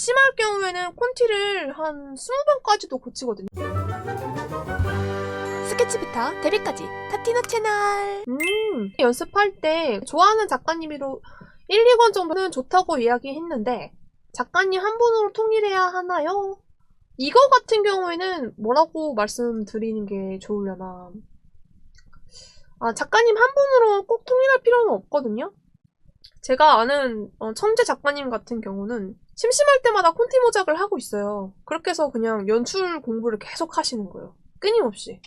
심할 경우에는 콘티를 한 20번까지도 고치거든요. 스케치부터 데뷔까지 타티노 채널 음, 연습할 때 좋아하는 작가님으로 1, 2권 정도는 좋다고 이야기했는데 작가님 한 분으로 통일해야 하나요? 이거 같은 경우에는 뭐라고 말씀드리는 게 좋으려나 아, 작가님 한 분으로 꼭 통일할 필요는 없거든요? 제가 아는 어, 천재 작가님 같은 경우는 심심할 때마다 콘티 모작을 하고 있어요. 그렇게 해서 그냥 연출 공부를 계속 하시는 거예요. 끊임없이.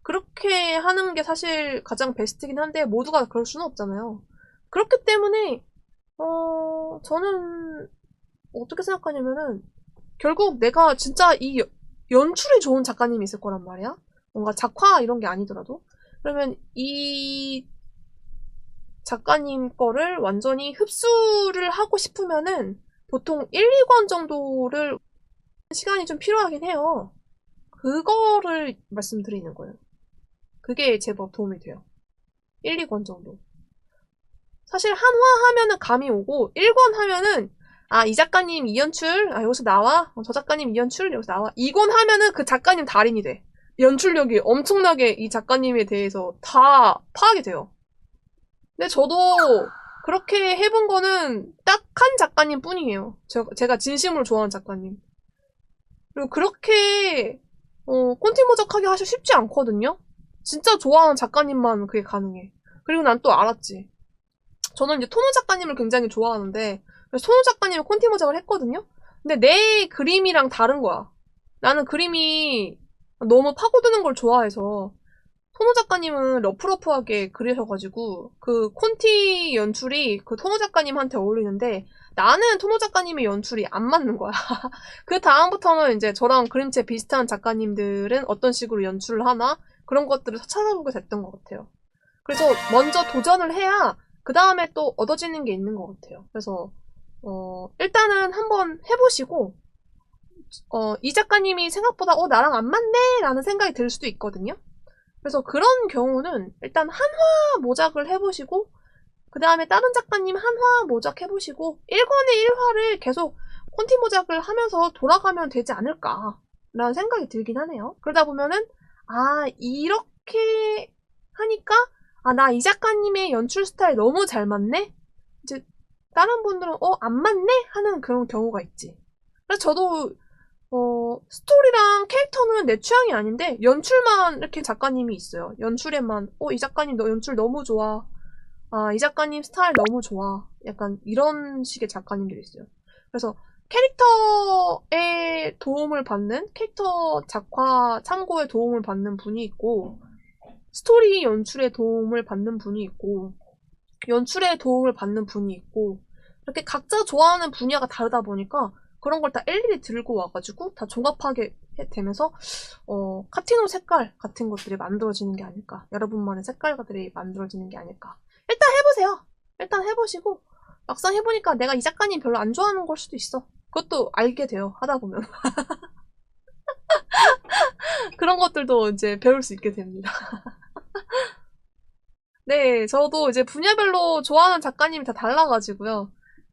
그렇게 하는 게 사실 가장 베스트긴 한데 모두가 그럴 수는 없잖아요. 그렇기 때문에 어 저는 어떻게 생각하냐면은 결국 내가 진짜 이 여- 연출이 좋은 작가님이 있을 거란 말이야. 뭔가 작화 이런 게 아니더라도 그러면 이 작가님 거를 완전히 흡수를 하고 싶으면은 보통 1, 2권 정도를 시간이 좀 필요하긴 해요. 그거를 말씀드리는 거예요. 그게 제법 도움이 돼요. 1, 2권 정도. 사실 한화 하면은 감이 오고 1권 하면은 아, 이 작가님 이연출, 아, 여기서 나와? 어, 저 작가님 이연출, 여기서 나와? 2권 하면은 그 작가님 달인이 돼. 연출력이 엄청나게 이 작가님에 대해서 다 파악이 돼요. 근데 저도 그렇게 해본 거는 딱 한 작가님 뿐이에요. 저- 제가 진심으로 좋아하는 작가님. 그리고 그렇게, 어, 콘티모적하게 하기 쉽지 않거든요? 진짜 좋아하는 작가님만 그게 가능해. 그리고 난 또 알았지. 저는 이제 토노 작가님을 굉장히 좋아하는데, 그래서 토노 작가님이 콘티모작을 했거든요? 근데 내 그림이랑 다른 거야. 나는 그림이 너무 파고드는 걸 좋아해서, 토노 작가님은 러프러프하게 그리셔가지고, 그 콘티 연출이 그 토노 작가님한테 어울리는데, 나는 토노 작가님의 연출이 안 맞는 거야. 그 다음부터는 이제 저랑 그림체 비슷한 작가님들은 어떤 식으로 연출을 하나, 그런 것들을 찾아보게 됐던 것 같아요. 그래서 먼저 도전을 해야 그 다음에 또 얻어지는 게 있는 것 같아요. 그래서 어, 일단은 한번 해보시고 어, 이 작가님이 생각보다 어 나랑 안 맞네 라는 생각이 들 수도 있거든요. 그래서 그런 경우는 일단 한화 모작을 해보시고 그 다음에 다른 작가님 한화 모작 해보시고 1권의 1화를 계속 콘티 모작을 하면서 돌아가면 되지 않을까 라는 생각이 들긴 하네요. 그러다 보면은 아, 이렇게 하니까, 아, 나 이 작가님의 연출 스타일 너무 잘 맞네? 이제, 다른 분들은, 어, 안 맞네? 하는 그런 경우가 있지. 그래서 저도, 어, 스토리랑 캐릭터는 내 취향이 아닌데, 연출만 이렇게 작가님이 있어요. 연출에만, 어, 이 작가님 너 연출 너무 좋아. 아, 이 작가님 스타일 너무 좋아. 약간 이런 식의 작가님들이 있어요. 그래서 캐릭터의 도움을 받는 캐릭터 작화 참고에 도움을 받는 분이 있고 스토리 연출에 도움을 받는 분이 있고 연출에 도움을 받는 분이 있고 이렇게 각자 좋아하는 분야가 다르다 보니까 그런 걸 다 일일이 들고 와가지고 다 종합하게 해- 되면서 어, 카티노 색깔 같은 것들이 만들어지는 게 아닐까. 여러분만의 색깔들이 만들어지는 게 아닐까. 일단 해보세요. 일단 해보시고 막상 해보니까 내가 이 작가님 별로 안 좋아하는 걸 수도 있어. 그것도 알게 돼요. 하다 보면. 그런 것들도 이제 배울 수 있게 됩니다. 네 저도 이제 분야별로 좋아하는 작가님이 다 달라가지고요. 그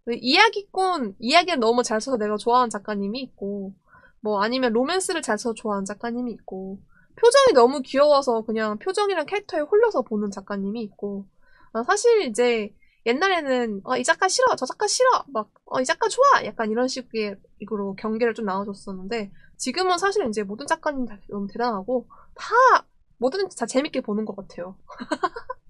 이야기꾼 이야기를 너무 잘 써서 내가 좋아하는 작가님이 있고 뭐 아니면 로맨스를 잘 써서 좋아하는 작가님이 있고 표정이 너무 귀여워서 그냥 표정이랑 캐릭터에 홀려서 보는 작가님이 있고 아, 사실 이제 옛날에는 어, 이 작가 싫어 저 작가 싫어 막 어, 이 작가 좋아 약간 이런 식의 이거로 경계를 좀 나눠줬었는데 지금은 사실 이제 모든 작가님 다 너무 대단하고 다 뭐든지 다 재밌게 보는 것 같아요.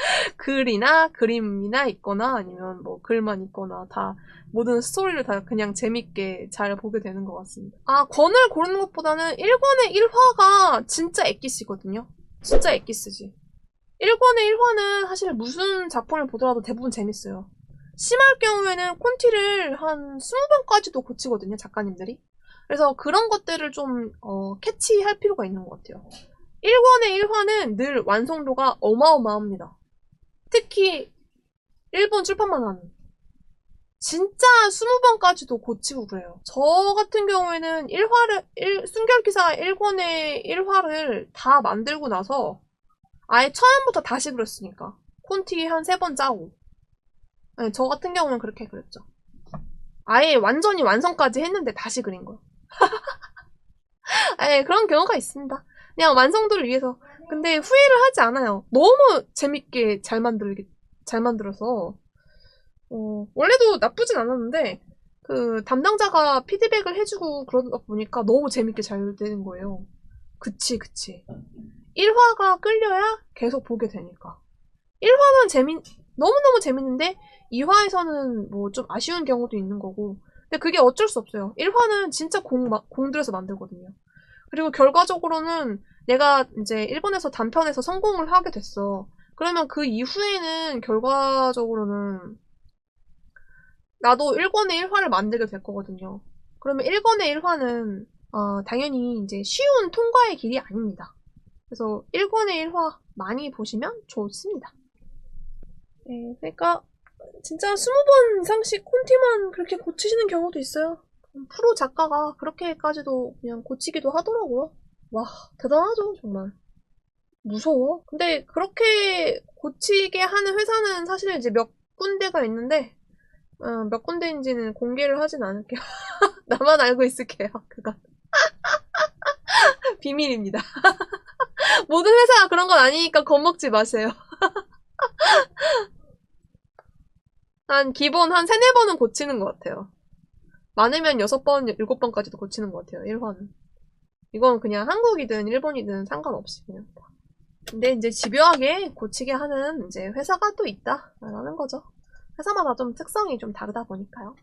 글이나 그림이나 있거나 아니면 뭐 글만 있거나 다 모든 스토리를 다 그냥 재밌게 잘 보게 되는 것 같습니다. 아 권을 고르는 것보다는 1권의 1화가 진짜 엑기스거든요. 진짜 엑기스지. 1권의 1화는 사실 무슨 작품을 보더라도 대부분 재밌어요. 심할 경우에는 콘티를 한 20번까지도 고치거든요, 작가님들이. 그래서 그런 것들을 좀, 어, 캐치할 필요가 있는 것 같아요. 1권의 1화는 늘 완성도가 어마어마합니다. 특히, 일본 출판만 하는. 진짜 20번까지도 고치고 그래요. 저 같은 경우에는 1화를, 1, 순결기사 1권의 1화를 다 만들고 나서 아예 처음부터 다시 그렸으니까. 콘티 한 세 번 짜고. 네, 저 같은 경우는 그렇게 그렸죠. 아예 완전히 완성까지 했는데 다시 그린 거예요. 예, 그런 경우가 있습니다. 그냥 완성도를 위해서. 근데 후회를 하지 않아요. 너무 재밌게 잘 만들게, 잘 만들어서. 어, 원래도 나쁘진 않았는데, 그, 담당자가 피드백을 해주고 그러다 보니까 너무 재밌게 잘 되는 거예요. 그치, 그치. 1화가 끌려야 계속 보게 되니까. 1화는 재밌, 너무너무 재밌는데, 2화에서는 뭐 좀 아쉬운 경우도 있는 거고. 근데 그게 어쩔 수 없어요. 1화는 진짜 공, 마- 공들여서 만들거든요. 그리고 결과적으로는 내가 이제 일본에서 단편에서 성공을 하게 됐어. 그러면 그 이후에는 결과적으로는 나도 1권의 1화를 만들게 될 거거든요. 그러면 1권의 1화는 어, 당연히 이제 쉬운 통과의 길이 아닙니다. 그래서 1권의 1화 많이 보시면 좋습니다. 네, 그러니까 진짜 20번 이상씩 콘티만 그렇게 고치시는 경우도 있어요. 프로 작가가 그렇게까지도 그냥 고치기도 하더라고요. 와, 대단하죠, 정말. 무서워. 근데 그렇게 고치게 하는 회사는 사실 이제 몇 군데가 있는데, 어, 몇 군데인지는 공개를 하진 않을게요. 나만 알고 있을게요, 그건. 비밀입니다. 모든 회사가 그런 건 아니니까 겁먹지 마세요. 한 기본 한 세네 번은 고치는 것 같아요. 많으면 6번, 7번까지도 고치는 것 같아요, 1화는. 이건 그냥 한국이든 일본이든 상관없이 그냥. 다. 근데 이제 집요하게 고치게 하는 이제 회사가 또 있다라는 거죠. 회사마다 좀 특성이 좀 다르다 보니까요.